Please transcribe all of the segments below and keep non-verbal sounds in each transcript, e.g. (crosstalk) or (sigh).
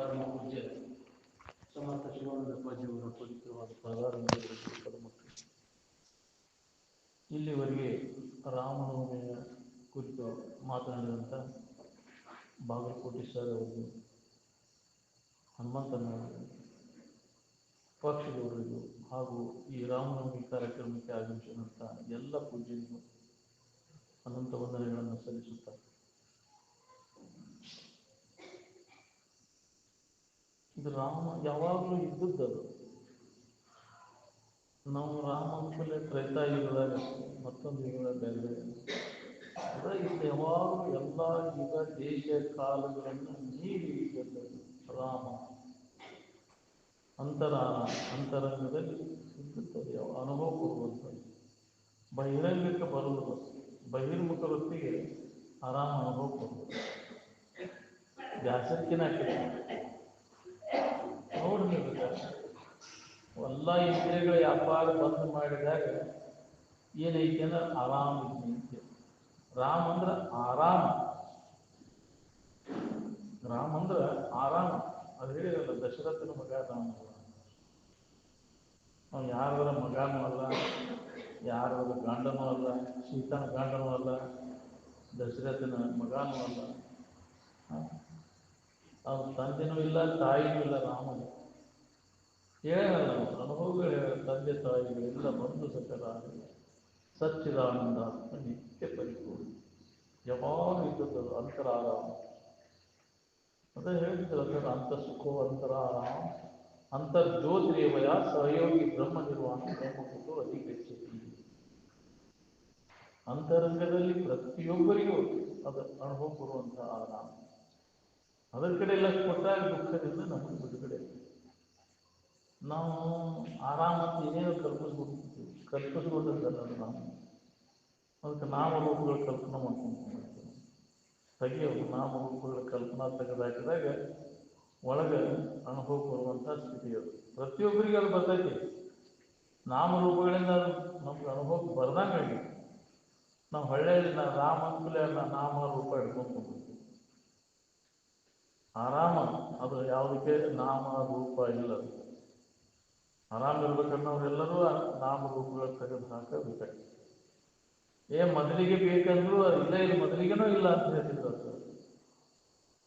ಪರಮ ಪೂಜ್ಯ. ಸಮರ್ಥ ಶಿವಾನಂದ ಪೂಜ್ಯವರ ಪವಿತ್ರವಾದ ಪರಮಕ್ಕೆ ಇಲ್ಲಿವರೆಗೆ ರಾಮನವಮಿಯ ಕುರಿತು ಮಾತನಾಡಿದಂಥ ಬಾಗಲಕೋಟೆ ಸರ್ ಅವರು ಹನುಮಂತನವರು ಪಕ್ಷದವರಿಗೂ ಹಾಗೂ ಈ ರಾಮನವಮಿ ಕಾರ್ಯಕ್ರಮಕ್ಕೆ ಆಗಮಿಸಿದಂಥ ಎಲ್ಲ ಪೂಜ್ಯರಿಗೂ ಅನಂತ ವಂದನೆಗಳನ್ನು ಸಲ್ಲಿಸುತ್ತಾರೆ. ಇದು ರಾಮ ಯಾವಾಗಲೂ ಇದ್ದದ್ದು ನಾವು ರಾಮ ಅಂದ್ಮೇಲೆ ತ್ರೇತಾಯುಗದಾಗ ಮತ್ತೊಂದು ಯುಗದಾಗ ಬೇರೆ ಅದ ಇದು ಯಾವಾಗಲೂ ಎಲ್ಲ ಯುಗ, ದೇಶ, ಕಾಲಗಳನ್ನು ಮೀರಿ ಇದ್ದದ್ದು ರಾಮ. ಅಂತರ, ಅಂತರಂಗದಲ್ಲಿ ಸಿಗುತ್ತದೆ ಅನುಭವ ಕೊಡುವಂಥದ್ದು. ಬಹಿರಂಗಕ್ಕೆ ಬರುವುದು, ಬಹಿರ್ಮುಖ ವೃತ್ತಿಗೆ ಆರಾಮ ಅನುಭವ ಕೊಡುವುದು. ಬ್ಯಾಸಕ್ಕಿನ ನೋಡ್ರಿ ಎಲ್ಲ ಇಂದ್ರಿಯಗಳ ವ್ಯಾಪಾರ ಬಂದ್ ಮಾಡಿದಾಗ ಏನೈತೆ ಅಂದ್ರೆ ಆರಾಮ ಐತಿ ರಾಮ ಅಂದ್ರ ಆರಾಮ. ರಾಮ ಅಂದ್ರ ಆರಾಮ. ಅದು ಹೇಳಿರಲ್ಲ ದಶರಥನ ಮಗ ರಾಮ ಅವ್ನು ಯಾರ ಮಗನೂ ಅಲ್ಲ ಯಾರ ಗಂಡನೂ ಅಲ್ಲ ಸೀತನ ಗಂಡನೂ ಅಲ್ಲ ದಶರಥನ ಮಗನೂ ಅಲ್ಲ ಅವ್ನ ತಂದೆನೂ ಇಲ್ಲ, ತಾಯಿನೂ ಇಲ್ಲ, ರಾಮನು ಹೇಳಲ್ಲ ಅನುಭವಗಳು ಹೇಳ ತಂದೆ ತಾಯಿಗಳೆಲ್ಲ ಬಂದು ಬಂಧು ಸಕಲ ಸಚ್ಚಿದಾನಂದ ನಿತ್ಯ ಪರಿಪೂರ್ಣ. ಯಾವಾಗ ಇದ್ದದ್ದು ಅಂತರಾರಾಮ. ಅದೇ ಹೇಳಿದ್ರು ಅಂತ ಸುಖೋ, ಅಂತರಾರಾಮ. ಅಂತರ್ಜ್ಯೋತಿರೇವಯ ಸಹಯೋಗಿ ಬ್ರಹ್ಮ ನಿರ್ವಾಣ ಅತಿ ಹೆಚ್ಚು ಅಂತರಂಗದಲ್ಲಿ ಪ್ರತಿಯೊಬ್ಬರಿಗೂ ಅದು ಅನುಭವ ಕೊಡುವಂತಹ ಆರಾಮ. ಅದರ ಕಡೆ ಎಲ್ಲ ಕೊಟ್ಟಾಗ ದುಃಖದಿಂದ ನಮಗೆ ಬಿಡುಗಡೆ ನಾವು ಆರಾಮಾಗಿ ಅಂತ ಏನೇನು ಕಲ್ಪಿಸ್ಬಿಡ್ತೀವಿ ಕಲ್ಪಿಸ್ಬಿಟ್ಟದ್ದಲ್ಲ ನಾವು. ಅದಕ್ಕೆ ನಾಮರೂಪಗಳ ಕಲ್ಪನೆ ಮಾಡ್ಕೊಂಡು ತೆಗಿಯೋದು ನಾಮರೂಪಗಳ ಕಲ್ಪನಾ ತೆಗೆದಾಕಿದಾಗ ಒಳಗೆ ಅನುಭವ ಕೊಡುವಂಥ ಸ್ಥಿತಿ ಅದು. ಪ್ರತಿಯೊಬ್ಬರಿಗೆ ಅದು ಬರ್ತೈತಿ. ನಾಮರೂಪಗಳಿಂದ ಅದು ನಮ್ಗೆ ಅನುಭವಕ್ಕೆ ಬರ್ದಂಗೆ ನಾವು ಹಳ್ಳಿಯಲ್ಲಿ ನಾ ರಾಮ ಅಂತಲೇ ನಾಮ ರೂಪ ಹಿಡ್ಕೊಂಡು ಆರಾಮ. ಅದು ಯಾವುದಕ್ಕೆ? ನಾಮ ರೂಪ ಇಲ್ಲ ಆರಾಮ ಇರ್ಬೇಕನ್ನೋರೆಲ್ಲರೂ ನಾಮ ರೂಪಗಳ ತೆಗೆದು ಹಾಕಬೇಕಾಗಿ ಏ, ಮೊದಲಿಗೆ ಬೇಕಂದ್ರು ಇಲ್ಲೇ ಮೊದಲಿಗೆನೂ ಇಲ್ಲ ಅಂತ ಹೇಳ್ತಿದ್ರು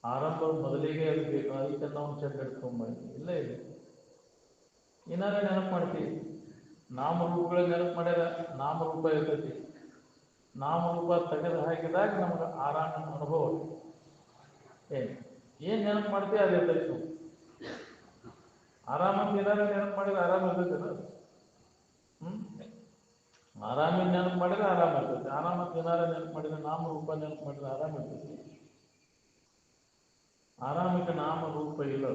ಆರಂಭ ಮೊದಲಿಗೆ ಅದು ಬೇಕು. ಅದಕ್ಕೆ ನಾವು ಚೆಂದ ಹಿಡ್ಕೊಂಬಂದು ಇಲ್ಲ ಇಲ್ಲ. ಏನಾರ ನೆನಪು ಮಾಡ್ತೀವಿ ನಾಮರೂಪಗಳ ನೆನಪು ಮಾಡ್ಯಾರ, ನಾಮರೂಪ ಇರ್ತೈತಿ. ನಾಮರೂಪ ತೆಗೆದು ಹಾಕಿದಾಗ ನಮ್ಗೆ ಆರಾಮ ಅನುಭವ. ಏನು? ಏನು ನೆನಪು ಮಾಡ್ತೀಯ ಅದು ಇರ್ತೈತಿ ನಾವು ಆರಾಮ ಏನಾರ ನೆನಪು ಮಾಡಿದ್ರೆ ಆರಾಮ ಇರ್ತೈತಲ್ಲ ಹ್ಮ್? ಆರಾಮಿನ ನೆನಪು ಮಾಡಿದ್ರೆ ಆರಾಮ ಇರ್ತೈತಿ. ಆರಾಮಂತ ಏನಾರ ನೆನಪು ಮಾಡಿದ್ರೆ ನಾಮ ರೂಪ ನೆನಪು ಮಾಡಿದ್ರೆ ಆರಾಮ ಇರ್ತೈತಿ. ಆರಾಮಕ್ಕೆ ನಾಮ ರೂಪ ಇಲ್ಲ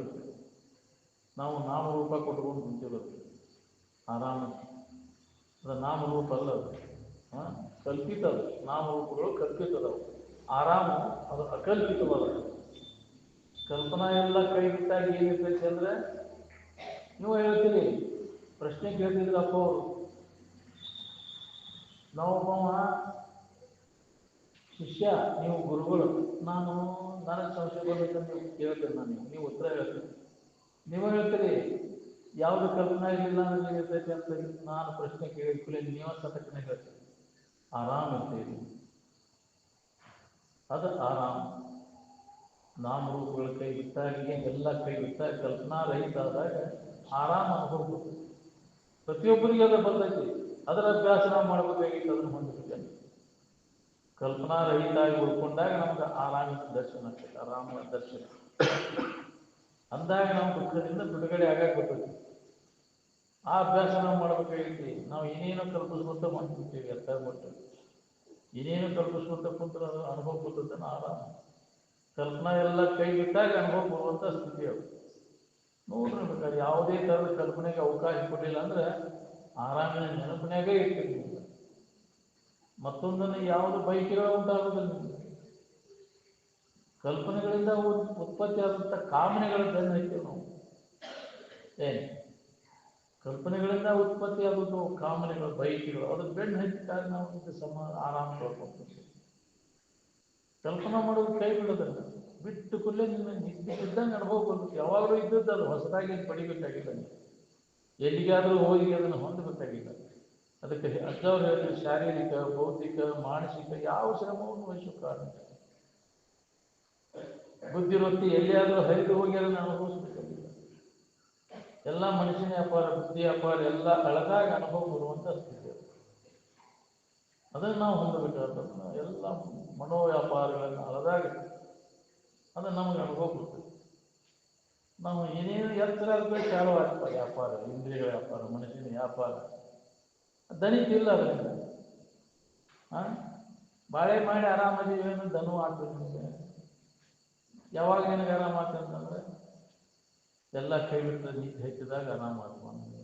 ನಾವು ನಾಮ ರೂಪ ಕೊಟ್ಕೊಂಡು ಕುಂತಿರೋದು ಆರಾಮ. ಅದು ನಾಮರೂಪ ಅಲ್ಲ ಅದು. ಹಾ? ಕಲ್ಪಿತ ಅದು. ನಾಮರೂಪಗಳು ಕಲ್ಪಿತದವು. ಆರಾಮ ಅದು ಅಕಲ್ಪಿತವಲ್ಲ ಕಲ್ಪನಾ ಎಲ್ಲ ಕೈ ಬಿಟ್ಟಾಗಿ ಏನಿರ್ಬೇಕು ಅಂದ್ರೆ ನೀವು ಹೇಳ್ತೀರಿ. ಪ್ರಶ್ನೆ ಕೇಳ್ತಿದ್ರಪ್ಪ ಅವರು. ನಾವೊಬ್ಬ ಶಿಷ್ಯ, ನೀವು ಗುರುಗಳು. ನಾನು ನನಗೆ ಸಂಶಯ ಬರ್ಬೇಕಂತ ಕೇಳ್ತೇನೆ ನಾನು ನೀವು ಉತ್ತರ ಹೇಳ್ತೀನಿ. ನೀವು ಹೇಳ್ತೀರಿ, ಯಾವುದು ಕಲ್ಪನಾ ಇರಲಿಲ್ಲ ಅನ್ನೋದು ಇರ್ತೈತಿ ಅಂತ ನಾನು ಪ್ರಶ್ನೆ ಕೇಳಿದ್ಕೂಲೆ ನೀವು ಸತಕನೆ ಹೇಳ್ತೀನಿ ಆರಾಮ ಇರ್ತೀರಿ ಅದು ಆರಾಮ. ನಾಮರೂಪಗಳ ಕೈ ಬಿಟ್ಟಾಗ ಎಲ್ಲ ಕೈ ಬಿಟ್ಟಾಗ ಕಲ್ಪನಾ ರಹಿತ ಆದಾಗ ಆರಾಮ ಅನುಭವ ಪ್ರತಿಯೊಬ್ಬರಿಗೆ ಅದು ಬರ್ತೈತಿ ಅದರ ಅಭ್ಯಾಸ ನಾವು ಮಾಡಬೇಕಾಗಿತ್ತು ಅದನ್ನು ಹೊಂದಿರ್ತೇನೆ ಕಲ್ಪನಾ ರಹಿತ ಆಗಿ ಉಳ್ಕೊಂಡಾಗ ನಮ್ಗೆ ಆರಾಮ ದರ್ಶನ ಆರಾಮ ದರ್ಶನ. ಅಂದಾಗ ನಾವು ದುಃಖದಿಂದ ಬಿಡುಗಡೆ ಆಗಕ್ಕೆ ಬರ್ತೈತಿ ಆ ಅಭ್ಯಾಸ ನಾವು ಮಾಡ್ಬೇಕಾಗೈತಿ ನಾವು ಏನೇನು ಕಲ್ಪಿಸ್ಕೊಂತ ಮಾಡ್ತಿರ್ತೀವಿ ಅರ್ಥ ಆಗ್ಬಿಟ್ಟು ಏನೇನು ಕಲ್ಪಿಸ್ಕೊಂತ ಕುಂತ ಅನುಭವ ಕೊಡ್ತೈತೆ ಆರಾಮ. ಕಲ್ಪನಾ ಎಲ್ಲ ಕೈ ಬಿಟ್ಟಾಗ ಅನುಭವ ಬರುವಂಥ ಸ್ಥಿತಿ ಅದು. ನೋಡ್ರಿ ಯಾವುದೇ ಥರದ ಕಲ್ಪನೆಗೆ ಅವಕಾಶ ಕೊಡಲಿಲ್ಲ ಅಂದ್ರೆ ಆರಾಮಿನ ನೆನಪಿನಾಗೇ ಇರ್ತೀವಿ ಮತ್ತೊಂದನ್ನು ಯಾವುದು ಬೈಕಿಗಳು ಉಂಟಾಗುವುದಿಲ್ಲ. ಕಲ್ಪನೆಗಳಿಂದ ಉತ್- ಉತ್ಪತ್ತಿ ಆದಂಥ ಕಾಮನೆಗಳ ಬೆನ್ನು ಹತ್ತೀವಿ ನಾವು. ಏ, ಕಲ್ಪನೆಗಳಿಂದ ಉತ್ಪತ್ತಿ ಆಗುವುದು ಕಾಮನೆಗಳು ಬೈಕಿಗಳು ಅದು ಬೆನ್ನು ಹಚ್ಚಿದಾಗ ನಾವು ಸಮ ಆರಾಮ ಕಳ್ಕೊಂತೀವಿ ಕಲ್ಪನಾ ಮಾಡೋದು ಕೈ ಬಿಡೋದಲ್ಲ. ಬಿಟ್ಟು ಕೂಡಲೇ ನಿನ್ನ ನಿದ್ದಕ್ಕಿದ್ದಂಗೆ ಅನುಭವ ಯಾವಾಗಲೂ ಇದ್ದದ್ದು ಅದು ಹೊಸದಾಗಿ ಅದು ಪಡಿಬೇಕಾಗಿಲ್ಲ ಎಲ್ಲಿಗಾದರೂ ಹೋಗಿ ಅದನ್ನು ಹೊಂದಬೇಕಾಗಿಲ್ಲ ಅದಕ್ಕೆ ಅಜ್ಜವ್ರು ಹೇಳಿದ್ರು, ಶಾರೀರಿಕ, ಬೌದ್ಧಿಕ, ಮಾನಸಿಕ ಯಾವ ಶ್ರಮವನ್ನು ವಹಿಸೋ ಕಾರಣ ಬುದ್ಧಿವೃತ್ತಿ ಎಲ್ಲಿಯಾದರೂ ಹರಿದು ಹೋಗಿ ಅದನ್ನು ಅನುಭವಿಸಬೇಕಾಗಿಲ್ಲ. ಎಲ್ಲ ಮನುಷ್ಯನ ವ್ಯಾಪಾರ, ಬುದ್ಧಿ ವ್ಯಾಪಾರ ಎಲ್ಲ ಅಳದಾಗ ಅನುಭವ ಬರುವಂತ ಸ್ಥಿತಿ. ಅದನ್ನು ನಾವು ಹೊಂದಬೇಕಾದನ್ನು ಎಲ್ಲ ಮನೋ ವ್ಯಾಪಾರಗಳನ್ನು ಅಳದಾಗ ಅದು ನಮಗೆ ಅನುಭವ ಕೊಡ್ತದೆ. ನಾವು ಏನೇನು ಎತ್ತರ ಚಾಲು ಆಗ್ತದೆ, ವ್ಯಾಪಾರ ಇಂದ್ರಿಯಗಳ ವ್ಯಾಪಾರ ಮನುಷ್ಯನ ವ್ಯಾಪಾರ. ದಣಿತಿಲ್ಲ ಅದರಿಂದ. ಆ? ಬಾಳೆ ಮಾಡಿ ಆರಾಮಾಗಿದ್ದೀವಿ ಏನು ದನು ಆಗ್ತದೆ ನಿಮಗೆ ಯಾವಾಗ ನಿನಗೆ ಆರಾಮ ಅಂತಂದ್ರೆ, ಎಲ್ಲ ಕೈ ಬಿಟ್ಟರೆ ನೀರು ಹೆಚ್ಚಿದಾಗ ಆರಾಮ ಆಗ್ತಾನೆ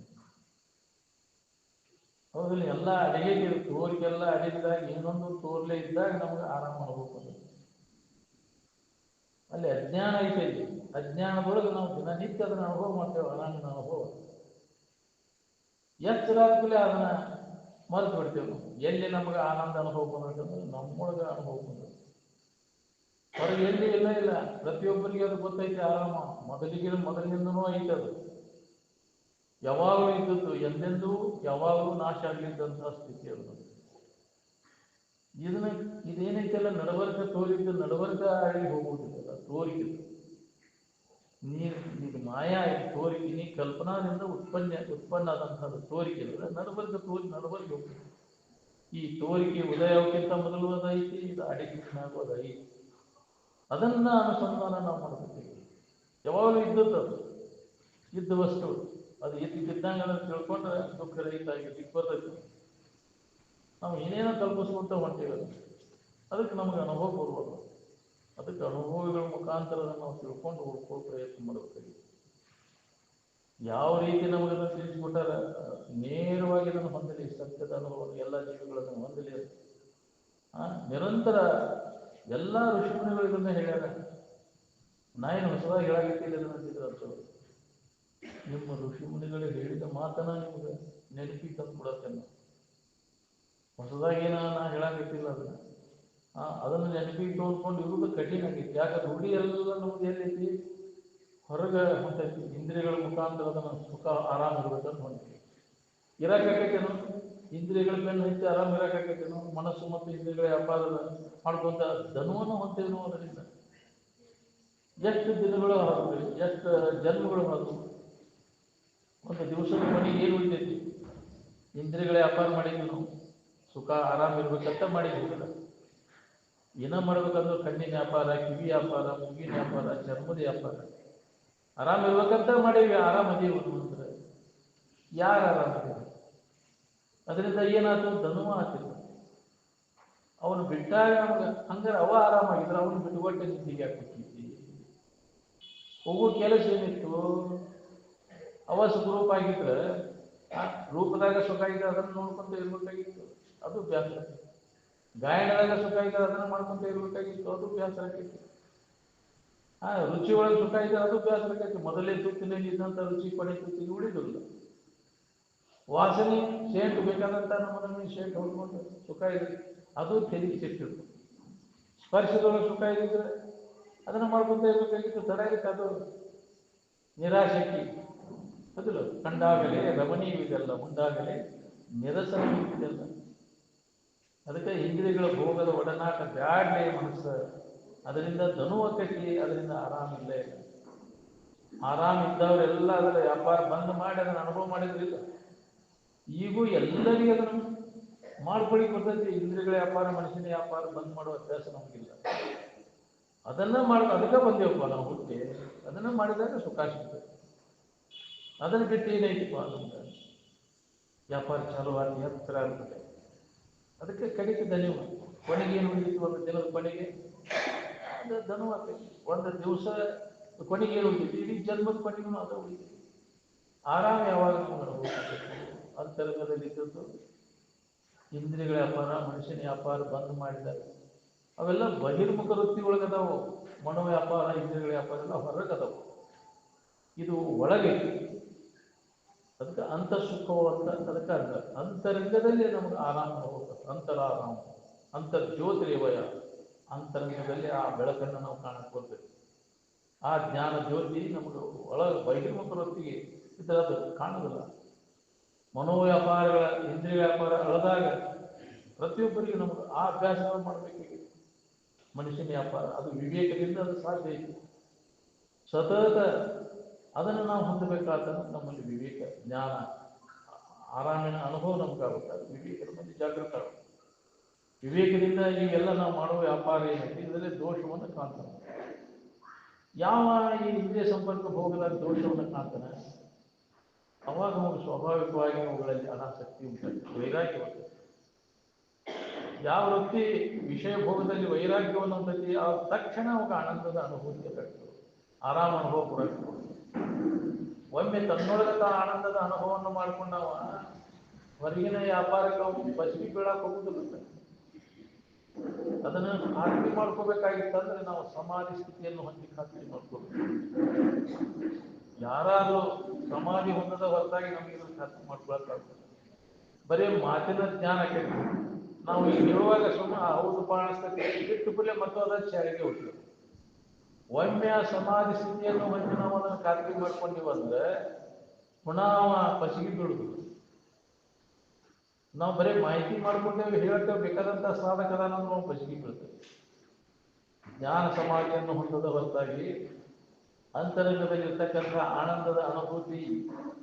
ಹೌದಿಲ್ಲ ಎಲ್ಲ ಅಡಿಗೆಗೆ ತೋರಿಗೆಲ್ಲ ಅಡಿಗೆದಾಗ ಇನ್ನೊಂದು ತೋರ್ಲೆ ಇದ್ದಾಗ ನಮ್ಗೆ ಆರಾಮ ಅಂತ ಅಲ್ಲಿ ಅಜ್ಞಾನ ಐತೆ ಅಜ್ಞಾನ ಅಜ್ಞಾನದೊಳಗೆ ನಾವು ದಿನನಿತ್ಯ ಅದನ್ನ ಅನುಭವ ಮಾಡ್ತೇವೆ ಆರಾಮಿನ ಅನುಭವ. ಎಚ್ಚರ ಆದ್ಮೇಲೆ ಅದನ್ನ ಮರೆತು ಬಿಡ್ತೇವೆ ನಾವು. ಎಲ್ಲಿ ನಮ್ಗೆ ಆನಂದ ಅನುಭವ ಬಂದ್ರೆ ನಮ್ಮೊಳಗ ಅನುಭವ ಬಂದ್ರೆ ಹೊರಗೆ ಎಲ್ಲಿ ಇಲ್ಲ ಇಲ್ಲ. ಪ್ರತಿಯೊಬ್ಬರಿಗೆ ಅದು ಗೊತ್ತೈತೆ ಆರಾಮ. ಮೊದಲಿಗೆ ಮೊದಲಿನಿಂದನೂ ಐತೆ ಅದು. ಯಾವಾಗಲೂ ಇದ್ದದ್ದು ಎಂದೆಂದೂ ಯಾವಾಗಲೂ ನಾಶ ಆಗಲಿದ್ದಂತಹ ಸ್ಥಿತಿ ಅದು. ಇದನ್ನ ಇದೇನೈತೆಲ್ಲ, ನಡವರ್ಗ ತೋರಿದ್ದು ನಡವರ್ಗ ಆಗಿ ಹೋಗುವುದಿಲ್ಲ ತೋರಿಕೆ ನೀರು, ಇದು ಮಾಯಾ ತೋರಿಕೆ, ನೀ ಕಲ್ಪನಾದಿಂದ ಉತ್ಪನ್ನ ಉತ್ಪನ್ನ ಆದಂತಹ ತೋರಿಕೆ ಅಂದ್ರೆ ನಡವರ್ಗ ತೋರಿ, ನಡವರ್ಗ ಹೋಗ್ತದೆ ಈ ತೋರಿಕೆ ಉದಯಕ್ಕಿಂತ ಮೊದಲು ಅದೈತಿ ಇದು ಅಡಿಕೆ ಅದೈತಿ ಅದನ್ನ ಅನುಸಂಧಾನ ನಾವು ಮಾಡಬೇಕು. ಯಾವಾಗಲೂ ಇದ್ದದ್ದು ಅದು ಇದ್ದ ವಸ್ತು ಅದು ಎತ್ತಿ ಅದನ್ನು ತಿಳ್ಕೊಂಡ್ರೆ ದುಃಖ ರಹಿತ ಆಗಿರ್ಲಿಕ್ಕೆ ಬರ್ತೈತಿ ನಾವು ಏನೇನೋ ತಲುಪಿಸ್ಕೊಂತ ಹೊಂಟೇವೆ ಅದು ಅದಕ್ಕೆ ನಮಗೆ ಅನುಭವ ಬರ್ಬೋದು ಅದಕ್ಕೆ ಅನುಭವಗಳ ಮುಖಾಂತರ ನಾವು ತಿಳ್ಕೊಂಡು ಹೋಗ್ಕೋ ಪ್ರಯತ್ನ ಮಾಡಬೇಕಾಗಿದೆ. ಯಾವ ರೀತಿ ನಮಗೆ ಅದನ್ನು ತಿಳಿಸ್ಕೊಟ್ಟಾರ ನೇರವಾಗಿ ಅದನ್ನು ಹೊಂದಲಿ. ಸತ್ಯದ ಅನುಭವ ಎಲ್ಲ ಜೀವಿಗಳನ್ನು ಹೊಂದಲಿ ಆ, ನಿರಂತರ ಎಲ್ಲ ಋಷಿಮುನಿಗಳು ಇದನ್ನ ಹೇಳ್ಯಾರ. ನಾ ಏನು ಹೊಸದಾಗಿ ಹೇಳಾಗಿತ್ತಿಲ್ಲ ಅಂತ ಅರ್ಥವ್ರು. ನಿಮ್ಮ ಋಷಿಮುನಿಗಳು ಹೇಳಿದ ಮಾತನ ನಿಮ್ಗೆ ನೆನಪಿ ತಂದು ಕೊಡತ್ತೇನೆ ಹೊಸದಾಗಿ ನಾನು ಹೇಳಾಕತ್ತಿಲ್ಲ ಅದನ್ನ. ಅದನ್ನು ನೆನಪಿ ತಗೊಂಡ್ಕೊಂಡು ಇರುವುದು ಕಠಿಣ ಆಗೈತಿ ಯಾಕಂದ್ರೆ ರೂಢಿ ಎಲ್ಲ ನಮ್ದು ಎಲ್ಲೈತಿ ಹೊರಗೆ ಹೊಂಟೈತಿ. ಇಂದ್ರಿಯಗಳ ಮುಖಾಂತರ ಅದನ್ನು ಸುಖ, ಆರಾಮ ಇರ್ಬೇಕಂತ ಹೊಂಟೈತಿ. ಇರಾಕೈತೇನೋ ಇಂದ್ರಿಯಗಳ ಮೇಲೆ ಹೆಚ್ಚು ಆರಾಮ ಇರಾಕೈತೇನೋ ಮನಸ್ಸು ಮತ್ತು ಇಂದ್ರಿಯಗಳ ವ್ಯಾಪಾರದ ಮಾಡ್ಕೊಂತ ಧನವನ್ನು ಹೊಂತೇನೋ ಅದರಿಂದ. ಎಷ್ಟು ದಿನಗಳು ಹಾದು ಎಷ್ಟು ಜನ್ಮಗಳು ಹಾದು ಒಂದು ದಿವಸದ ಮನೆ ಏನು ಉಳಿತೈತಿ ಇಂದ್ರಿಯಗಳೇ ಅಪಾರ ಮಾಡಿದ್ವಿ ನಾವು. ಸುಖ, ಆರಾಮ ಇರ್ಬೇಕಂತ ಮಾಡಿದ್ವಿ. ಏನ ಮಾಡ್ಬೇಕಂದ್ರೆ ಕಣ್ಣಿನ ವ್ಯಾಪಾರ, ಕಿವಿ ವ್ಯಾಪಾರ, ಮುಗಿನ ವ್ಯಾಪಾರ, ಚರ್ಮದ ವ್ಯಾಪಾರ. ಆರಾಮ ಇರ್ಬೇಕಂತ ಮಾಡೀವಿ ಆರಾಮ ಅದೀವಿ ಅಂದ್ರೆ. ಯಾರು ಆರಾಮ? ಅದರಿಂದ ಏನಾದ್ರು ಧನುವ ಆತಿಲ್ಲ. ಅವನು ಬಿಟ್ಟಾಗ ನಮ್ಗೆ ಹಂಗಾರೆ ಅವ ಆರಾಮಾಗಿದ್ರೆ ಅವನು ಬಿಟ್ಟುಕೊಟ್ಟೆ ನಿಂತಿಗೆ ಹಾಕ್ಬಿಟ್ಟಿದ್ದಿ ಹೋಗೋ ಕೆಲಸ ಏನಿತ್ತು? ಅವ ಸುಖರೂಪ ಆಗಿದ್ರೆ ರೂಪದಾಗ ಸುಖ ಇದ್ರೆ ಅದನ್ನು ನೋಡ್ಕೊಂತ ಇರ್ಬೇಕಾಗಿತ್ತು. ಅದು ಬ್ಯಾಸರ ಗಾಯನದಾಗ ಸುಖ ಇದ್ರೆ ಅದನ್ನ ಮಾಡ್ಕೊಂತ ಇರ್ಬೇಕಾಗಿತ್ತು. ಅದು ಬ್ಯಾಸರ ಆಕೈತಿ ಆ ರುಚಿ ಒಳಗೆ ಸುಖ ಇದ್ರೆ ಅದು ಬ್ಯಾಸರ ಆಕೈತಿ ಮೊದಲೇ ತುತ್ತಿನಲ್ಲಿ ಇದ್ದಂಥ ರುಚಿ ಕೊನೆ ತುತ್ತಿಗೆ ಉಳಿದಿಲ್ಲ ವಾಸನೆ ಶೇಟ್ ಬೇಕಾದಂತ ನಮ್ಮನ್ನು ಶೇಟ್ ಹೊಡ್ಕೊಂಡು ಸುಖ ಇದೆ. ಅದು ತೆರಿಗೆ ಸಿಕ್ಕಿತ್ತು ಸ್ಪರ್ಶದೊಳಗೆ ಸುಖ ಇದ್ದಿದ್ರೆ ಅದನ್ನು ಮಾಡ್ಕೊಂತ ಇರ್ಬೇಕಾಗಿತ್ತು. ತಡ ಅದು ನಿರಾಶಕಿ ಅದಲ್ಲ ಕಂಡಾಗಲೇ ರಮಣೀಯವಿದೆಲ್ಲ ಮುಂದಾಗಲೇ ನಿರಸನವಿದೆಲ್ಲ ಅದಕ್ಕೆ ಇಂದ್ರಿಯಗಳ ಭೋಗದ ಒಡನಾಟ ಬ್ಯಾಡ್ಲೆ ಮನಸ್ಸು. ಅದರಿಂದ ಧನುವಕತಿ ಅದರಿಂದ ಆರಾಮಿಲ್ಲೇ. ಆರಾಮ ಇದ್ದವರೆಲ್ಲ ಅದರ ವ್ಯಾಪಾರ ಬಂದ್ ಮಾಡಿ ಅದನ್ನ ಅನುಭವ ಮಾಡಿದ್ರಿಲ್ಲ ಈಗೂ. ಎಲ್ಲರಿಗೂ ಅದನ್ನು ಮಾಡ್ಕೊಳ್ಳಿ ಬರ್ತೈತಿ. ಇಂದ್ರಿಯಗಳ ವ್ಯಾಪಾರ ಮನುಷ್ಯನ ವ್ಯಾಪಾರ ಬಂದ್ ಮಾಡುವ ಅಭ್ಯಾಸ ನಮಗಿಲ್ಲ. ಅದನ್ನ ಮಾಡ, ಅದಕ್ಕೆ ಬಂದೇವಪ್ಪ ನಾವು ಹುಟ್ಟಿ. ಅದನ್ನ ಮಾಡಿದಾಗ ಸುಖ ಸಿಗ್ತದೆ ಅದನ್ನ ಬಿಟ್ಟು ಏನೈತಿಪ್ಪ ನಮ್ಗೆ ವ್ಯಾಪಾರ ಚಾಲು ಆಗಿ ಹತ್ರ ಆಗ್ತದೆ. ಅದಕ್ಕೆ ಕಡಿತ ದನಿವು ಕೊನೆಗೆ ಏನು ಉಳಿದಿತ್ತು ಒಂದು ದಿನದ ಕೊನೆಗೆ ಅದು ಧನು ಒಂದು ದಿವಸ ಕೊನೆಗೆ ಏನು ಉಳಿತೈತಿ ಇಡೀ ಜನ್ಮದ ಕೊನೆಗೂ ಅದು ಉಳಿತು ಆರಾಮ ಯಾವಾಗ ನಮ್ಗೆ ಅಂತರಂಗದಲ್ಲಿ ಇದ್ದದ್ದು ಇಂದ್ರಿಯಗಳ ವ್ಯಾಪಾರ, ಮನುಷ್ಯನ ವ್ಯಾಪಾರ ಬಂದ್ ಮಾಡಿದ್ದಾರೆ. ಅವೆಲ್ಲ ಬಹಿರ್ಮುಖ ವೃತ್ತಿ ಒಳಗದವು ಮನೋ ವ್ಯಾಪಾರ ಇಂದ್ರಿಯಗಳ ವ್ಯಾಪಾರ ಎಲ್ಲ ಹೊರಗದಾವು. ಇದು ಒಳಗೆ ಅದಕ್ಕೆ ಅಂತಃಸುಖವು ಅಂತ ಅದಕ್ಕೆ ಅರ್ಥ. ಅಂತರಂಗದಲ್ಲಿ ನಮ್ಗೆ ಆರಾಮ ಹೋಗ್ತದೆ ಅಂತರಾರಾಮ. ಅಂತರ್ಜ್ಯೋತಿರೇವಯ. ಅಂತರಂಗದಲ್ಲಿ ಆ ಬೆಳಕನ್ನು ನಾವು ಕಾಣಕ್ಕೆ ಹೋಗ್ಬೇಕು. ಆ ಜ್ಞಾನ ಜ್ಯೋತಿ ನಮ್ಗೆ ಒಳಗೆ ಬಹಿರ್ಮುಖರೊತ್ತಿಗೆ ಅದು ಕಾಣೋದಿಲ್ಲ ಮನೋವ್ಯಾಪಾರಗಳ, ಇಂದ್ರಿಯ ವ್ಯಾಪಾರ ಅಳದಾಗ ಪ್ರತಿಯೊಬ್ಬರಿಗೂ ನಮ್ಗೆ ಆ ಅಭ್ಯಾಸವನ್ನು ಮಾಡಬೇಕಾಗಿದೆ. ಮನುಷ್ಯನ ವ್ಯಾಪಾರ. ಅದು ವಿವೇಕದಿಂದ ಅದು ಸಾಧ್ಯ ಸತತ ಅದನ್ನು ನಾವು ಹೊಂದಬೇಕಾದ್ರೆ ನಮ್ಮಲ್ಲಿ ವಿವೇಕ, ಜ್ಞಾನ, ಆರಾಮಿನ ಅನುಭವ ನಮಗಾಗುತ್ತೆ. ಅದು ವಿವೇಕ ನಮ್ಮಲ್ಲಿ ಜಾಗೃತ ವಿವೇಕದಿಂದ ಈಗೆಲ್ಲ ನಾವು ಮಾಡುವ ವ್ಯಾಪಾರ ಏನೈತಿ ಇದರಲ್ಲಿ ದೋಷವನ್ನು ಕಾಣ್ತಾನೆ ಯಾವ ಈ ಇಂದ್ರಿಯ ಸಂಪರ್ಕ ಭೋಗದಲ್ಲಿ ದೋಷವನ್ನು ಕಾಣ್ತಾನೆ ಅವಾಗ ಅವನು ಸ್ವಾಭಾವಿಕವಾಗಿ ಅವುಗಳಲ್ಲಿ ಅನಾಸಕ್ತಿ ಉಂಟಾಗ್ತದೆ ವೈರಾಗ್ಯ ಬರ್ತದೆ ಯಾವ ವೃತ್ತಿ ವಿಷಯ ಭೋಗದಲ್ಲಿ ವೈರಾಗ್ಯವನ್ನು ಹೊಂದಿ ಆ ತಕ್ಷಣ ಅವಾಗ ಆನಂದದ ಅನುಭೂತಿ ಆರಾಮ ಅನುಭವ ಕೊಡಬೇಕು ಒಮ್ಮೆ ತನ್ನೊಳಗಂತ ತಾ ಆನಂದದ ಅನುಭವವನ್ನು ಮಾಡ್ಕೊಂಡವ, ಹೊರಗಿನ ವ್ಯಾಪಾರಕ್ಕೆ ಬಸ್ಗಿ ಬೀಳಕ್ಕೆ ಹೋಗುದಿಲ್ಲ ಅದನ್ನ ಖಾತ್ರಿ ಮಾಡ್ಕೋಬೇಕಾಗಿತ್ತಂದ್ರೆ ನಾವು ಸಮಾಧಿ ಸ್ಥಿತಿಯನ್ನು ಹೊಂದಿ ಖಾತ್ರಿ ಮಾಡ್ಕೋಬೇಕು. ಯಾರಾದ್ರೂ ಸಮಾಧಿ ಹೊಂದದ ಹೊರತಾಗಿ ನಮಗೆ ಖಾತ್ರಿ ಮಾಡ್ಕೊಳಕ್ಕಾಗ್ತದೆ ಬರೀ ಮಾತಿನ ಜ್ಞಾನ ಕೇಳಿ ನಾವು ಇರುವಾಗ ಸುಮ್ಮನೆ ಹೌದು ಪಾಣಿಸ್ತದೆ ಬಿಟ್ಟು ಬಿಡಲೆ ಮತ್ತು ಚಾರಿಗೆ ಶಾಲೆಗೆ ಒಮ್ಮೆ ಆ ಸಮಾಧಿ ಸ್ಥಿತಿಯನ್ನು ಹೊಂದಿ ನಾವು ಅದನ್ನು ಖಾತ್ರಿ ಮಾಡ್ಕೊಂಡಿವಂದ್ರೆ ಪುನಃ ಪಸಿಗೆ ಬೀಳುದು. ನಾವು ಬರೀ ಮಾಹಿತಿ ಮಾಡ್ಕೊಂಡೇವೆ ಹೇಳ್ತೇವೆ ಬೇಕಾದಂತಹ ಸಾಧಕದ ನಾವು ಪಸಿಗೆ ಬೀಳ್ತೇವೆ. ಜ್ಞಾನ ಸಮಾಧಿಯನ್ನು ಹೊಂದದ ಹೊರತಾಗಿ ಅಂತರಂಗದಲ್ಲಿರ್ತಕ್ಕಂಥ ಆನಂದದ ಅನುಭೂತಿ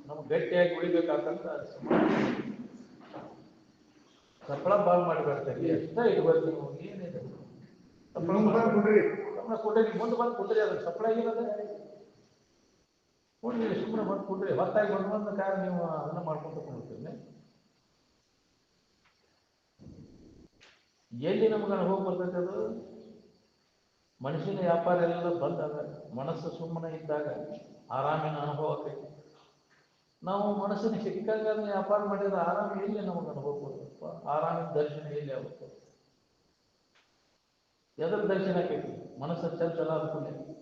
ನಮ್ಗೆ ಗಟ್ಟಿಯಾಗಿ ಉಳಿಬೇಕಾದಂತ ಸಪ್ಪಳ ಸಫಳ ಬಾಳ್ ಮಾಡಿಬಿಡ್ತಾರೆ ಎಷ್ಟೇ ಇರ್ಬೇಕು ನೀವು ಏನಿದೆ ಸಫಳ ಕೊಟ್ಟರೆ ಸುಮ್ಮನೆ ಕೊಡ್ರಿ ಮುಂದೆ ಬಂದು ಕೊಡ್ರಿ ಅದನ್ನು ಸಪ್ಲೈ ಏನದ ನೀವು ಸುಮ್ಮನೆ ಬಂದು ಕೊಡ್ರಿ ಹೊತ್ತಾಗಿ ಬಂದು ಕಾರಣ ನೀವು ಅದನ್ನ ಮಾಡ್ಕೊಂತ ಕುಂಡ್ತೀರಿ ಎಲ್ಲಿ ನಮ್ಗೆ ಅನುಭವ ಬರ್ತೈತೆ ಅದು? ಮನುಷ್ಯನ ವ್ಯಾಪಾರ ಎಲ್ಲ ಬಂದಾಗ ಮನಸ್ಸು ಸುಮ್ಮನೆ ಇದ್ದಾಗ ಆರಾಮಿನ ಅನುಭವ ಆಕೈತಿ ನಾವು ಮನಸ್ಸಿನ ಸಿಕ್ಕಾಗ ವ್ಯಾಪಾರ ಮಾಡಿದ್ರೆ ಆರಾಮ ಎಲ್ಲಿ ನಮಗೆ ಅನುಭವ ಬರ್ತಪ್ಪ ಆರಾಮಿನ ದರ್ಶನ ಎಲ್ಲಿ ಆಗುತ್ತೆ ಎದ್ರ ದರ್ಶನ ಆಕೈತಿ ಮನಸ್ಸು ಚಂಚಲ ಅನ್ಕೊಂಡೆ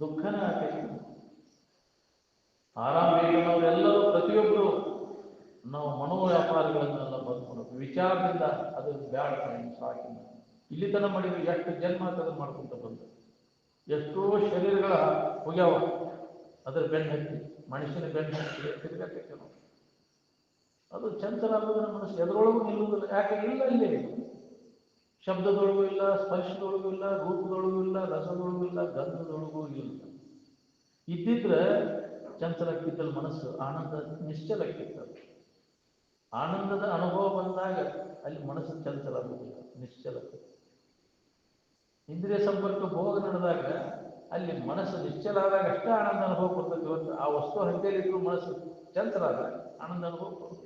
ದುಃಖನೇ ಆಕೈತಿ ಆರಾಮ ಬೇಕನ್ನೋರೆಲ್ಲರೂ ಪ್ರತಿಯೊಬ್ಬರು ನಾವು ಮನೋ ವ್ಯಾಪಾರಗಳನ್ನೆಲ್ಲ ಮಾಡೋದು ವಿಚಾರದಿಂದ ಅದು ಬ್ಯಾಡ ಸಾಕಿ ಇಲ್ಲಿ ತನ ಮಾಡಿದ್ರೆ ಎಷ್ಟು ಜನ್ಮ ಅದನ್ನು ಮಾಡ್ಕೊಂತ ಬಂದು. ಎಷ್ಟೋ ಶರೀರಗಳ ಹೋಗ್ಯಾವ. ಅದ್ರ ಬೆನ್ನ ಹತ್ತಿ ಮನುಷ್ಯನ ಬೆನ್ನ ಹತ್ತಿ ತಿರ್ಗಾಕೈತೆ ನಾವು ಅದು ಚಂಚಲ ಆಗೋದ್ರ ಮನಸ್ಸು ಎದುರೊಳಗೂ ನಿಲ್ಲುವುದಿಲ್ಲ. ಯಾಕೆ? ಇಲ್ಲ ಇಲ್ಲಿ. ಶಬ್ದದೊಳಗೂ ಇಲ್ಲ, ಸ್ಪರ್ಶದೊಳಗೂ ಇಲ್ಲ, ರೂಪದೊಳಗೂ ಇಲ್ಲ, ರಸದೊಳಗೂ ಇಲ್ಲ, ಗಂಧದೊಳಗೂ ಇಲ್ಲ. ಇದ್ದಿದ್ರೆ ಚಂಚಲಕ್ಕಿದ್ದಲ್ಲಿ ಮನಸ್ಸು, ಆನಂದ ನಿಶ್ಚಲಕ್ಕಿತ್ತು ಆನಂದದ ಅನುಭವ ಬಂದಾಗ ಅಲ್ಲಿ ಮನಸ್ಸು ಚಂಚಲ ಆಗುವುದಿಲ್ಲ ನಿಶ್ಚಲ ಇಂದ್ರಿಯ ಸಂಪರ್ಕ ಭೋಗ ನಡೆದಾಗ ಅಲ್ಲಿ ಮನಸ್ಸು ನಿಶ್ಚಲ ಆದಾಗ ಅಷ್ಟೇ ಆನಂದ ಅನುಭವ ಕೊಡ್ತದೆ. ಆ ವಸ್ತು ಹಂತೇಲಿದ್ರು ಮನಸ್ಸು ಚಂಚಲ ಆದಾಗ ಆನಂದ ಅನುಭವ ಕೊಡ್ತದೆ.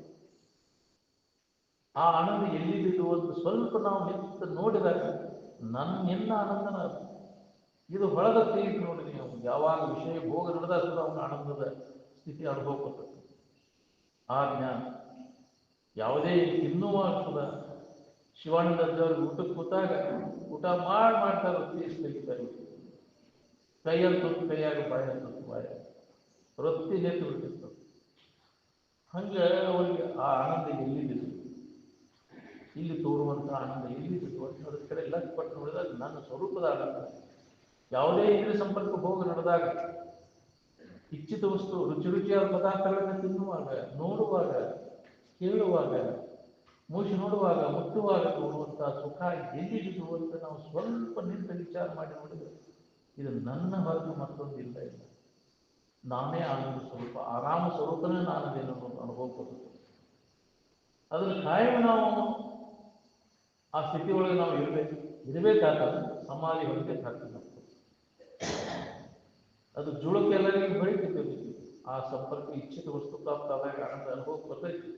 ಆ ಆನಂದ ಎಲ್ಲಿದ್ದು ಒಂದು ಸ್ವಲ್ಪ ನಾವು ಹೆಚ್ಚು ನೋಡಿದಾಗ ನನ್ನ ಆನಂದನ ಇದು ಹೊಳದ ತೀಟ್ ನೋಡಿ ನೀವು. ಯಾವಾಗ ವಿಷಯ ಭೋಗ ನಡೆದಾಗ ಕೂಡ ಅವನ ಆನಂದದ ಸ್ಥಿತಿ ಅನುಭವ ಕೊಟ್ಟು ಆ ಜ್ಞಾನ ಯಾವುದೇ ತಿನ್ನುವ ಶಿವಾನಂದ ಶಿವಾನಂದವ್ರಿಗೆ ಊಟಕ್ಕೆ ಕೂತಾಗ ಊಟ ಮಾಡಿ ಮಾಡ್ತಾರೆ ರೊಟ್ಟಿ ತೆಗಿತಾರೆ ಕೈಯಲ್ಲಿ ತುತ್ತು ಕೈಯಾಗ, ಬಾಯಲ್ಲಿ ತುತ್ತು ಬಾಯ ವೃತ್ತಿ ನೆತ್ತು ಬಿಡ್ತಿರ್ತದೆ ಹಂಗೆ ಅವರಿಗೆ ಆ ಆನಂದ ಎಲ್ಲಿದೆ? ಇಲ್ಲಿ ತೋರುವಂಥ ಆನಂದ ಇಲ್ಲಿ ಅಂತ ಎಲ್ಲ ಪಟ್ಟು ನೋಡಿದಾಗ ನನ್ನ ಸ್ವರೂಪದ ಆನಂದ. ಯಾವುದೇ ಇಂದ್ರಿಯ ಸಂಪರ್ಕ ಭೋಗ ನಡೆದಾಗ ಇಚ್ಛಿತ ವಸ್ತು, ರುಚಿ ರುಚಿಯಾದ ಪದಾರ್ಥಗಳನ್ನು ತಿನ್ನುವಾಗ, ನೋಡುವಾಗ, ಕೇಳುವಾಗ, ಮೂಸಿ ನೋಡುವಾಗ, ಮುಟ್ಟುವಾಗ ತೋರುವಂಥ ಸುಖ ಎಲ್ಲಿದ್ದು ಅಂತ ನಾವು ಸ್ವಲ್ಪ ನಿಂತ ವಿಚಾರ ಮಾಡಿ ನೋಡಿದ್ರೆ ಇದು ನನ್ನ ಹೊರತು ಮತ್ತೊಂದಿಲ್ಲ ಇಲ್ಲ ನಾನೇ ಆನಂದ ಸ್ವರೂಪ. ಆರಾಮ ಸ್ವರೂಪನೇ ನಾನು ಅನುಭವ ಕೊಡುತ್ತೆ. ಅದನ್ನು ಕಾಯಂ ನಾವು. ಆ ಸ್ಥಿತಿ ಒಳಗೆ ನಾವು ಇರಬೇಕು. ಇರಬೇಕಾದ್ರೆ ಸಮಾಧಿ ಹೊಂದಬೇಕಾಗ್ತದೆ ಸಾಧ್ಯ ಅದು ಜುಳಕ್ಕೆ ಎಲ್ಲರಿಗೂ ಆ ಸಂಪರ್ಕ ಇಚ್ಛಿತ ವಸ್ತು ಪ್ರಾಪ್ತ ಆದಾಗ ಆನಂದ ಅನುಭವ ಬರ್ತೈತಿ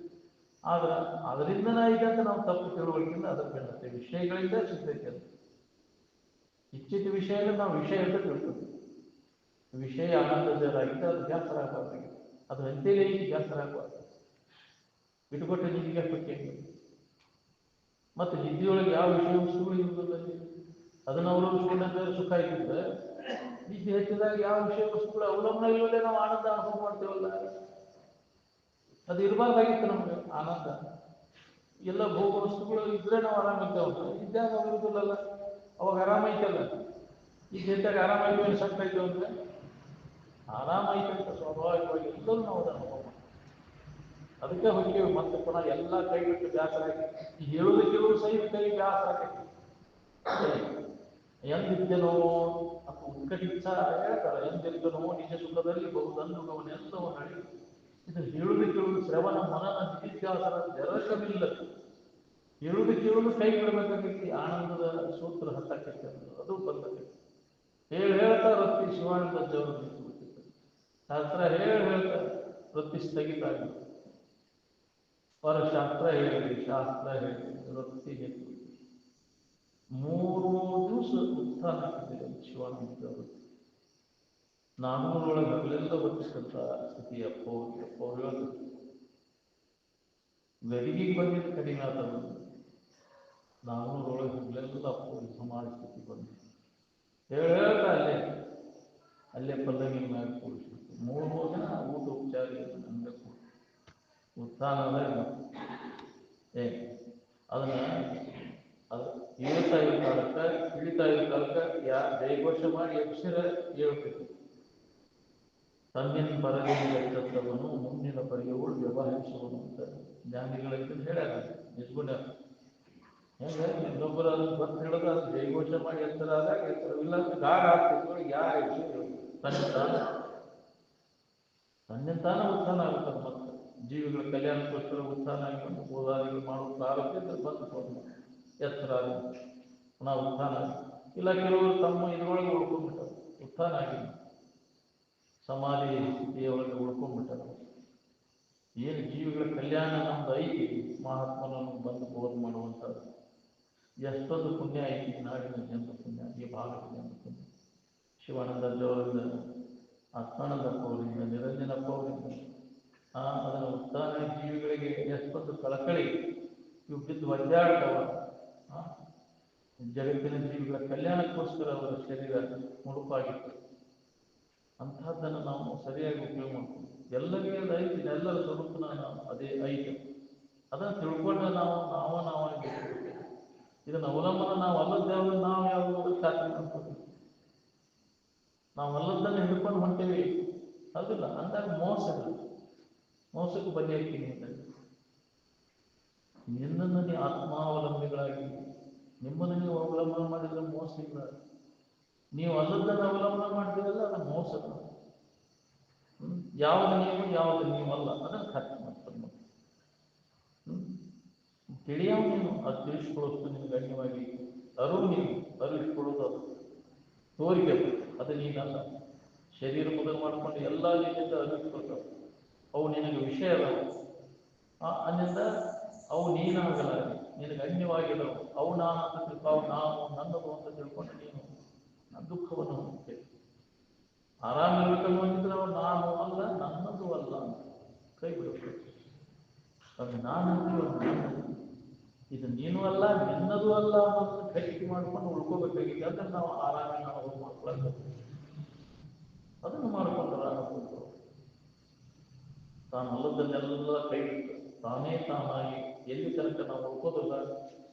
ಆದ್ರೆ ಅದರಿಂದ ಇದೆ ಅಂತ ನಾವು ತಪ್ಪು ತಿಳುವಳಿಕೆಯಿಂದ ಅದರ ವಿಷಯಗಳಿಂದ ಸಿಗ್ತೈತಿ ಅದು. ಇಚ್ಛಿತ ವಿಷಯ ನಾವು ವಿಷಯ ಅಂತ ತಿಳ್ಕೊತೀವಿ. ವಿಷಯ ಆನಂದದಾಗಿದ್ದ ಅದು ಜಾಸ್ತಿ ಆಗಬಾರ್ದು ಅದು ಅಂತೇಳಿ ಜಾಸ್ತಿ ಆಗಬಾರ್ದು ಬಿಟ್ಟುಕೊಟ್ಟು ನಿಮಗೆ ಪಟ್ಟಿ ಮತ್ತು ನಿದ್ದೆಯೊಳಗೆ ಯಾವ ವಿಷಯ ವಸ್ತುಗಳು ಇರುವುದಿಲ್ಲ ಅದನ್ನು ಅವಲಂಬಿಸಿಕೊಂಡಂತೆ ಸುಖ ಇದ್ದಿದ್ರೆ ನಿದ್ದೆ ಹೆಚ್ಚಿದಾಗ ಯಾವ ವಿಷಯ ವಸ್ತುಗಳು ಅವಲಂಬನೆ ಇಲ್ಲದೆ ನಾವು ಆನಂದ ಅನುಭವ ಮಾಡ್ತೇವಲ್ಲ? ಅದು ಇರಬಾರ್ದಾಗಿತ್ತು ನಮಗೆ ಆನಂದ. ಎಲ್ಲ ಭೋಗ ವಸ್ತುಗಳು ಇದ್ರೆ ನಾವು ಆರಾಮ ಇದ್ದೇವಲ್ಲ ಇದ್ದಾಗ ಅವು ಇರುದಿಲ್ಲಲ್ಲ ಅವಾಗ ಆರಾಮ ಐತಲ್ಲ ಈ ಜೊತೆಗೆ ಆರಾಮಾಗಿ ಶಕ್ತ ಆಯ್ತು ಅಂದ್ರೆ? ಆರಾಮಾಯ್ತಂತ ಸ್ವಾಭಾವಿಕವಾಗಿ. ಎಲ್ಲರೂ ನಾವು ಅದನ್ನು. ಅದಕ್ಕೆ ಹೋಗಿ ಮತ್ತೆ ಪುನಃ ಎಲ್ಲ ಕೈ ಬಿಟ್ಟು ಬ್ಯಾಸರ ಆಗಿ ಹೇಳುವುದು ಸಹಿತ ಕೈ ಬ್ಯಾಸರ ಆಗೈತಿ ಎಂದಿದ್ದನೋ ಅಥವಾ ಉತ್ಕಟಿಚ್ಚ ಹೇಳ್ತಾರೆ ಎಂದಿದ್ದನೋ ನಿಜ ಸುಖದಲ್ಲಿ ಬಹುದಂದುಗವನೆಲ್ಲವೂ ನಡಿ ಇದು ಹೇಳುವುದು ಶ್ರವಣ ಮನನ ನಿಧಿತ್ಯಾಸರ ಜರಕವಿಲ್ಲ ಹೇಳುವುದು ಕೇಳುವುದು ಕೈ ಬಿಡಬೇಕಾಗೈತಿ ಆನಂದದ ಸೂತ್ರ ಹತ್ತಕ್ಕೈತೆ ಅದು ಬಂದೈತಿ ಹೇಳಿ ಹೇಳ್ತಾ ವೃತ್ತಿ ಶಿವಾನಂದ ದೇವರು ನಿಂತು ಶಾಸ್ತ್ರ ಹೇಳಿ ಹೇಳ್ತಾರೆ ವೃತ್ತಿ ಸ್ಥಗಿತ ಆಗಿದೆ ಅವರ ಶಾಸ್ತ್ರ ಹೇಳಿ ಶಾಸ್ತ್ರ ಹೇಳಿ ವೃತ್ತಿ ಹೇಳಿ ಮೂರು ದಿವಸ ಉತ್ಥಾನ ಆಗ್ತಿದೆ ಶಿವಾನಂದ ದೇವರು ನಾನ್ನೂರೊಳಗೆ ಹಗಲೆಲ್ಲ ವರ್ತಿಸಿದಂಥ ಸ್ಥಿತಿ ಅಪ್ಪೋ ಅಪ್ಪೋ ಹೇಳೋದು ಗಡಿಗೆಗೆ ಬಂದಿದ್ದು ಕಡಿಮೆ ಆದವು ನಾನ್ನೂರೊಳಗೆ ಹಗಲೆಲ್ಲ ಅಪ್ಪೋ ಯುದ್ಧ ಮಾಡಿ ಸ್ಥಿತಿ ಬಂದು ಹೇಳಿ ಹೇಳ್ತಾ ಅಲ್ಲೇ. ಅಲ್ಲೇ ಪಲ್ಲವಿ ಮ್ಯಾಗ ಕೂಡಿಸ್ಬಿಟ್ಟು ಮೂರು ಮೂರು ಜನ ಊಟ ಉಪಚಾರ ಹಂಗೆ ಕೂಡಿ ಉತ್ಥಾನದ ಏ, ಅದನ್ನ ಅದು ಏಳ್ತಾ ಇರೋ ಕಾಲಕ್ಕ ಇಳಿತಾ ಇರೋ ಕಾಲಕ್ಕ ಯಾ ಜೈಘೋಷ ಮಾಡಿ ಅಕ್ಷರ ಹೇಳ್ಬೇಕು. ತನ್ನಿನ ಎಚ್ಚತ್ತವನು ಮುಂದಿನ ಪರಿಗೆಗಳು ವ್ಯವಹರಿಸುವನು ಅಂತ ಜ್ಞಾನಿಗಳಂತ ಹೇಳ್ಯಾರ. ನಿಜಗುಣ. ಹೆಂಗ? ಇನ್ನೊಬ್ಬರು ಅದನ್ನ ಗೊತ್ತು ಹೇಳೋದು ಅದು ಜೈಘೋಷ ಮಾಡಿ ಎತ್ತರ ಆದಾಗ ಎತ್ತರ, ಇಲ್ಲ ಅಂದ್ರೆ ಗಾಢ ಆಗ್ತಿತ್ತು ಯಾರ ತನ್ನ ತಾನ. ತನ್ನ ತಾನ ಉತ್ಥಾನ ಆಗುತ್ತದೆ ಮತ್ತೆ. ಜೀವಿಗಳ ಕಲ್ಯಾಣಕ್ಕೋಸ್ಕರ ಉತ್ಥಾನ ಆಗಿಕೊಂಡು ಗೋದಾದಿಗಳು ಮಾಡುವ ಪ್ರಾರಂಭ ಬಂದು ಹೋದ ಎತ್ತರ ನಾವು ಉತ್ಥಾನ ಇಲ್ಲ, ಕೆಲವರು ತಮ್ಮ ಇದ್ರೊಳಗೆ ಉಳ್ಕೊಂಡ್ಬಿಟ್ಟರು. ಉತ್ಥಾನ ಆಗಿಲ್ಲ ಸಮಾಧಿ ಸ್ಥಿತಿಯೊಳಗೆ ಉಳ್ಕೊಂಡ್ಬಿಟ್ಟರು. ಏನು ಜೀವಿಗಳ ಕಲ್ಯಾಣ ನಮ್ದು ಐತಿ. ಮಹಾತ್ಮನನ್ನು ಬಂದು ಬೋಧ ಮಾಡುವಂಥದ್ದು. ಎಷ್ಟೊಂದು ಪುಣ್ಯ ಐತಿ ನಾಡಿನ ಜನರ ಪುಣ್ಯ, ಈ ಭಾಗದ ಜನರ ಪುಣ್ಯ. ಶಿವಾನಂದ ದೇವರಿಂದ ಆತ್ಮಾನಂದಪ್ಪ ಅವರಿಂದ ನಿರಂಜನಪ್ಪ ಅವರಿಂದ ಅದರ ಉತ್ಥಾನ ಜೀವಿಗಳಿಗೆ ಎಷ್ಟೊಂದು ಕಳಕಳಿ ಇವು ಬಿದ್ದು ಜಗತ್ತಿನ ಜೀವಿಗಳ ಕಲ್ಯಾಣಕ್ಕೋಸ್ಕರ ಅವರ ಶರೀರ ಮುಡುಪಾಗಿತ್ತು ಅಂತಹದ್ದನ್ನು ನಾವು ಸರಿಯಾಗಿ ಉಪಯೋಗ ಮಾಡ್ತೀವಿ. ಎಲ್ಲರಿಗೆ ಅದು ಐತಿ ಎಲ್ಲರ ಸ್ವರೂಪನ ನಾವು ಅದೇ ಐತಿ ಅದನ್ನು ತಿಳ್ಕೊಂಡ್ರೆ ನಾವು, ನಾವ ನಾವಾಗಿ ಇದನ್ನ ಅವಲಂಬನ ನಾವು ಅಲ್ಲದ್ದೇವೆ ನಾವು ಯಾವುದು ಸಾಧ್ಯ ಮಾಡ್ತೀವಿ ನಾವು ಅಲ್ಲದನ್ನು ಹಿಡ್ಕೊಂಡು ಹೊಂಟೇವಿ. ಅದಿಲ್ಲ ಅಂದಾಗ ಮೋಸ ಇಲ್ಲ. ಮೋಸಕ್ಕೆ ಬಂದಿರ್ತೀನಿ ಅಂತ ನಿನ್ನನ್ನು ಆತ್ಮಾವಲಂಬಿಗಳಾಗಿ, ನಿಮ್ಮನ್ನು ನೀವು ಅವಲಂಬನೆ ಮಾಡಿದ್ರೆ ಮೋಸ ಇಲ್ಲ. ನೀವು ಅಲ್ಲದನ್ನು ಅವಲಂಬನೆ ಮಾಡ್ತೀರಲ್ಲ ಅದು ಮೋಸ? ಯಾವುದು ನೀವು, ಯಾವುದು ನೀವಲ್ಲ ಅದನ್ನು ಖರ್ಚು ಮಾಡ್ತಾರೆ? ತಿಳಿಯವ ನೀನು ಅದು ತಿಳಿಸ್ಕೊಳ್ಳೋದು ನಿಮ್ಗೆ ಗಣ್ಯವಾಗಿ ಅರು ನೀನು ಅರಿಸ್ಕೊಳ್ಳೋದು ಅದು. ತೋರಿಕೆ ಅದು. ನೀನಲ್ಲ. ಶರೀರ ಮೊದಲು ಮಾಡ್ಕೊಂಡು ಎಲ್ಲ ರೀತಿಯಿಂದ ಅರಿಸ್ಕೊಳ್ತಾವೆ. ಅವು ನಿನಗೆ ವಿಷಯ ಅದಾವು ಆ, ಅಲ್ಲಿಂದ ಅವು ನೀನಾಗಲ ನಿನಗೆ ಅನ್ಯವಾಗಿಲ್ಲವು ಅವು ನಾನು ಅಂತ ಅವು ನಾವು ನನ್ನದು ಅಂತ ತಿಳ್ಕೊಂಡು ನೀನು ನನ್ನ ದುಃಖವನ್ನು ಹೊಂದುತ್ತೆ ಆರಾಮಿರ್ಬೇಕನ್ನು ಅಂದಿದ್ರೆ ಅವು ನಾನು ಅಲ್ಲ, ನನ್ನದು ಅಲ್ಲ ಅಂತ ಕೈ ಬಿಡಬೇಕು. ಅದು ನಾನು ಇದು ನೀನು ಅಲ್ಲ, ನಿನ್ನದು ಅಲ್ಲ ಅಂತ ಖರೀದಿ ಮಾಡ್ಕೊಂಡು ಉಳ್ಕೋಬೇಕಾಗಿದೆ ಅದನ್ನು ನಾವು ಆರಾಮ ಹೋಗಿ ಮಾಡ್ಕೊಳ್ಬೇಕು ಅದನ್ನು ಮಾಡ್ಕೊಂಡ್ರೆ ತಾನು ಅಲ್ಲದನ್ನೆಲ್ಲ ಕೈ ತಾನೇ ತಾನಾಗಿ ಎಲ್ಲಿ ತನಕ ನಾವು ಉಳ್ಕೋದಿಲ್ಲ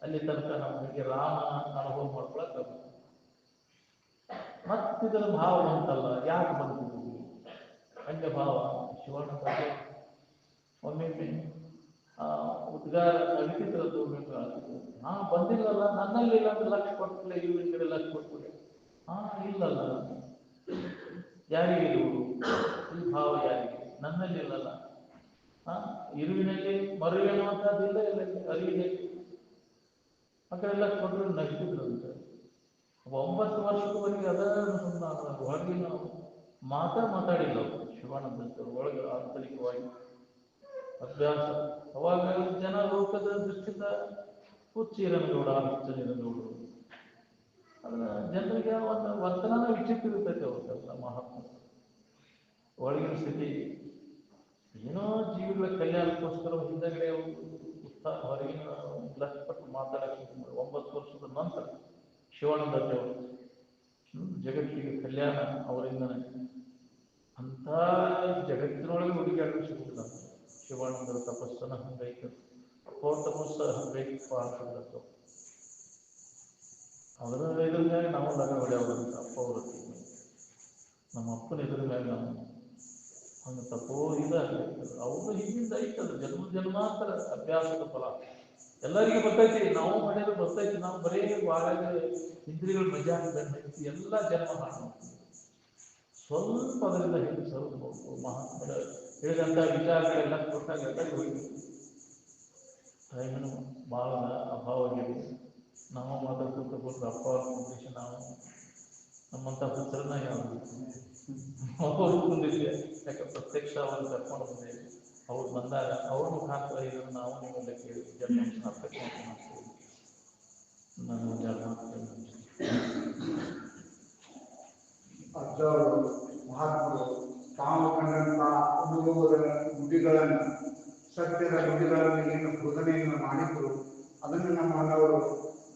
ಅಲ್ಲಿ ತನಕ ನಮಗೆ ರಾಮ ಅನುಭವ ಮಾಡ್ಕೊಳಕ್ಕ ಮತ್ತಿದರ ಭಾವ ಅಂತಲ್ಲ ಯಾಕೆ ಬಂತು ಹಂಗೆ ಭಾವ ಶಿವಣ್ಣ ಬಗ್ಗೆ ಒಮ್ಮೆ ಆ, ಉದ್ಗಾರ ತೋರ್ಬೇಕು ಹಾ ಬಂದಿಲ್ಲಲ್ಲ, ನನ್ನಲ್ಲಿ ಇಲ್ಲ ಅಂದ್ರೆ ಲಕ್ಷ ಕೊಟ್ಬಿಡ್ಲೆ ಇವ್ರ ಕಡೆ ಲಕ್ಷ ಕೊಟ್ಬಿಡ್ಲೆ ಹಾ ಇಲ್ಲಲ್ಲ. ಯಾರಿಗೆ ಈ ಭಾವ ಯಾರಿಗೆ? ನನ್ನಲ್ಲಿ ಇಲ್ಲಲ್ಲ. ಇರುವಿನಲ್ಲಿ ಮರು ಎನ್ನುವಂಥದ್ದಿಲ್ಲ ಇಲ್ಲ ಅರಿವಿನಲ್ಲಿ ಎಲ್ಲ ಕೊಟ್ಟರು ನಗಿದ್ರು ಅಂತ. ಒಂಬತ್ತು ವರ್ಷದವರೆಗೆ ಅದನ್ನು ಹೊರಗಿನ ಮಾತ್ರ ಮಾತಾಡಿಲ್ಲ ಶಿವಾನಂದ ಒಳಗೆ ಆಂತರಿಕವಾಗಿ ಅಭ್ಯಾಸ. ಅವಾಗ ಜನ ಲೋಕದ ದೃಷ್ಟಿಯಿಂದ ಹುಚ್ಚಿರನಗೌಡ ಹುಚ್ಚನಿರನಗೌಡರು ಅದನ್ನ ಜನರಿಗೆ ಒಂದು ವರ್ತನ ವಿಚಿತ್ರ ಇರ್ತೈತೆ ಅವ್ರ ಮಹಾತ್ಮ. ಒಳಗಿನ ಸ್ಥಿತಿ ಏನೋ ಜೀವಿಗಳ ಕಲ್ಯಾಣಕ್ಕೋಸ್ಕರ ಹಿಂದಗಡೆ ಉತ್ಸಾಹ ಹೊರಗಿನ ಲಕ್ಷಪಟ್ಟು ಮಾತಾಡಕ್ಕೆ ಒಂಬತ್ತು ವರ್ಷದ ನಂತರ ಶಿವಾನಂದ ದೇವರು ಜಗತ್ತಿಗೆ ಕಲ್ಯಾಣ ಅವರಿಂದನೇ. ಅಂತ ಜಗತ್ತಿನೊಳಗೆ ಹುಡುಗಾಡಲು ಸಿಗುತ್ತಿಲ್ಲ ಶಿವಾನಂದರ ತಪಸ್ಸನ್ನು ಹಂಗೈತು ಅವ್ರ ತಪಸ್ಸ ಹಂಗೈತಪ್ಪ ಅಂತಂದ್ರೆ ಅದರ ಇದ್ರ ಮೇಲೆ ನಾವು ಲಗ ಹೊಡೆಯೋದಂತ ಅಪ್ಪ ಅವ್ರ ನಮ್ಮ ಅಪ್ಪನ ಇದ್ರ ಮೇಲೆ ನಾವು ತಪ್ಪೋ ಇದಾಗೈತೆ ಅವರು ಹಿಂದಿಂದ ಐತಲ್ಲ ಜನ್ಮ ಜನ್ಮಾಂತರ ಅಭ್ಯಾಸದ ಫಲ ಎಲ್ಲರಿಗೂ ಬರ್ತೈತಿ ನಾವು ಮಾಡಿದ್ರೆ ಬರ್ತೈತಿ ನಾವು ಬರೀ ವಾರ ಇಂದ್ರಿಯಗಳು ಮಜಾ ಆಗ್ತೈತಿ ಎಲ್ಲ ಜನ್ಮ ಹಾಳು. ಸ್ವಲ್ಪ ಅದರಿಂದ ಹಿಂದೆ ಸ್ವಲ್ಪ ಮಹಾತ್ಮರ ಹೇಳಿದಂತ ವಿಚಾರಗಳೆಲ್ಲ ಕೊಟ್ಟಾಗ ಎಲ್ಲ ಹೋಗಿ ಭಾಳ ಅಭಾವ ಆಗಿದೆ ನಾವು ಮಾತ್ರ ಕೂತ್ಕೊಂಡು ಅಪ್ಪ ಅವ್ರ ನಾವು ನಮ್ಮಂತ ಪುತ್ರನ ಯಾವುದು (laughs) ಅವ್ರು ಬಂದಿದೆ ಯಾಕೆ, ಪ್ರತ್ಯಕ್ಷ ಅವನು ಕರ್ಕೊಂಡು ಬಂದೇವೆ ಅವ್ರು ಬಂದಾಗ ಅವ್ರ ಮುಖಾಂತರ ಇದನ್ನು ನಾವು ನಿಮ್ಮಲ್ಲಿ ಕೇಳಿ ಸಾರ್ಥಕ ಮಾಡ್ತೀವಿ. ನಾನು. ಅಜ್ಜವರು ಮಹಾತ್ಮರು ತಾವು ಕಂಡಂತಹ ಅನುಭವದ ಗುಡಿಗಳನ್ನು ಸತ್ಯದ ನುಡಿಗಳನ್ನು ಏನು ಬೋಧನೆಯನ್ನು ಮಾಡಿದ್ರು ಅದನ್ನು ನಮ್ಮ ಅಣ್ಣವರು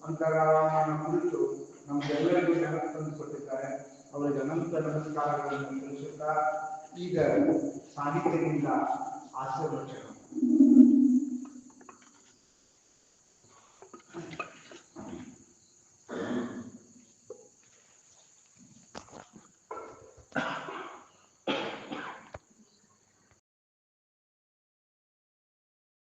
ಅಂತರಾಳವನ್ನು ಕುರಿತು ನಮಗೆಲ್ಲರಿಗೂ ನೆನಪು ತಂದು ಕೊಟ್ಟಿದ್ದಾರೆ ಅವರಿಗೆ ಅನಂತ ನಮಸ್ಕಾರಗಳನ್ನು ತಿಳಿಸುತ್ತಾ ಈಗ ಸಾಹಿತ್ಯದಿಂದ ಆಶೀರ್ವಚನ.